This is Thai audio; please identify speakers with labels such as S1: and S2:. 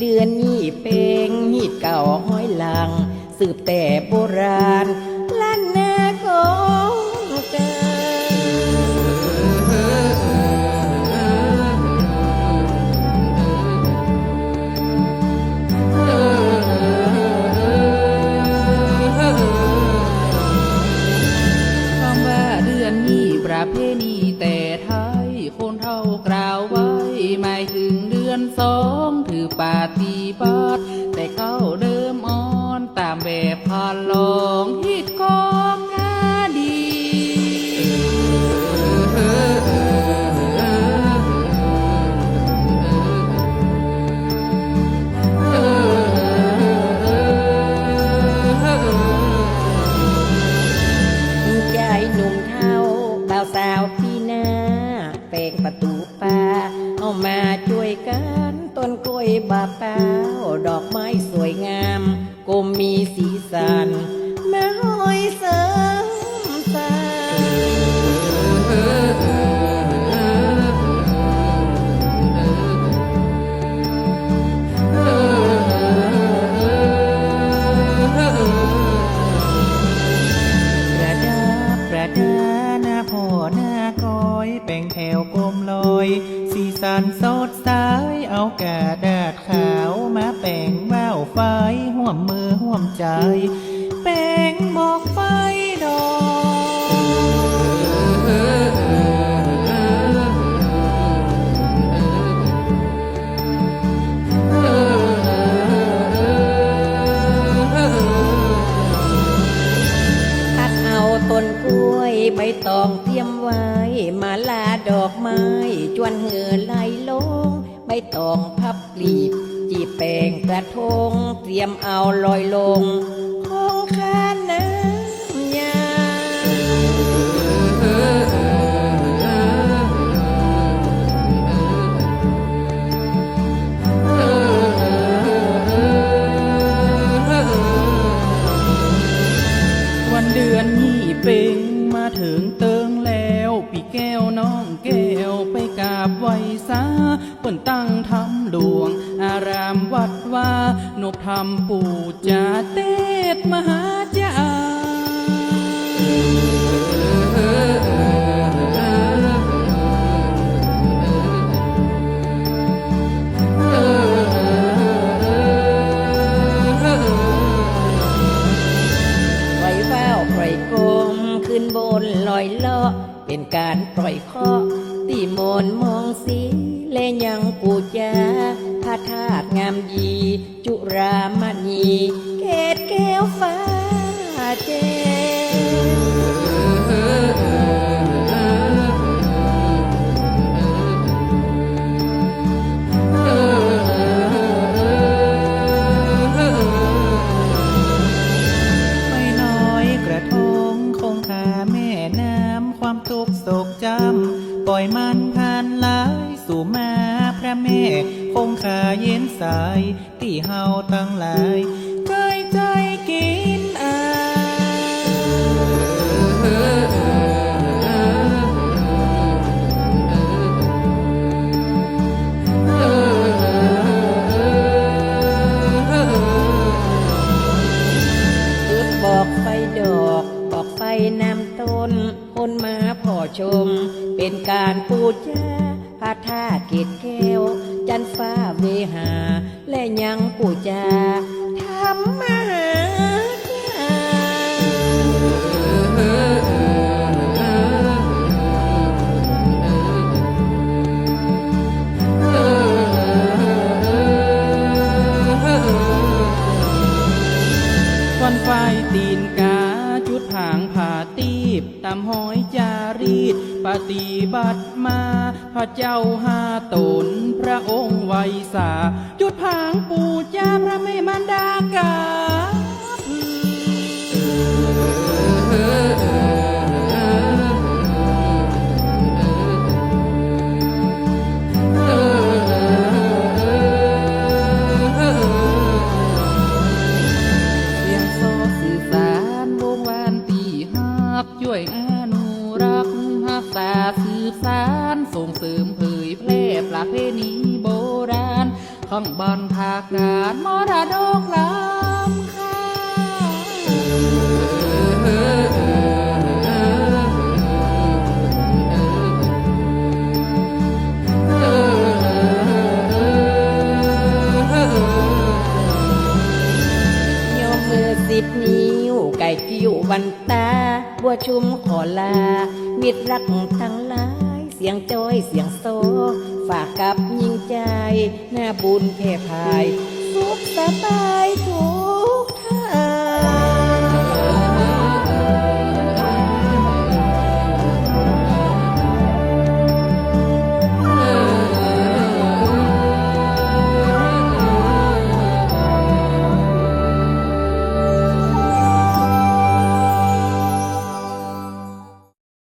S1: เดือนนี้เป็งฮีดเก่าห้อยหลัง สืบแต่โบราณล้านนาของกัน
S2: คำว่าเดือนนี้ประเพณีแต่ไทยคนเท่ากล่าวไว้ หมายถึงเดือนสองถือปาฏิบัติแต่เข้าเดิมอ่อนตามแบบพาลองฮิตของ
S1: อกไม้สวยงาม กลมมีสีสัน
S3: วกลมลอย สีสันสดใสเอากาดาดขาวมาแป่งว่าวไฟห่วมมือห่วมใจ แป่งบอกไฟดอก
S1: ไม่ต้องเตรียมไว้ มาลาดอกไม้ จวนเหือไหลลง ไม่ต้องพับกลีบจีบแปงกระทง เตรียมเอาลอยลงคงคา
S2: บไหวสาเปิ่นตั้งทำหลวง อารามวัดว่านบธรรมปู่จาเตศมหาจา
S1: ปล่อยว่าวปล่อยกลมขึ้นบนลอยเลาะเป็นการปล่อยเคราะห์ ตีมนมองสีและยังกูจาพระธาตุงามดี จุรามณี เกตแก้วฟ้าเจ
S3: พระแม่คงคาเย็นสายที่เฮาตั้งหลายเคยใจกินอา
S1: จุดบอกไฟดอกบอกไฟน้ำต้นคนมาพ่อชม เป็นการปูจา ระธาตุเกตแก้ว จันฟ้าเวหา และยังปูจาธรรมาจา
S2: วันไฟตีนกา จุดผางผาตี บตามหอยจารีตปฏิบัติมา พระเจ้าหาตนพระองค์ไวสา จุดผางปูจาพระแม่มันดากาเรักษ์รักษาสืบสารส่งเสริมเผยแพร่ประเพณีโบราณของบอนภาคการมรดกล้ำค่า
S1: สิบนิ้ว ไก่กิ้ววันตา บัวชุมขอลา มิตรรักทั้งหลาย เสียงจ้อยเสียงโซ ฝากกับยิงใจ หน้าบุญแพ่พาย สุขสบายทุ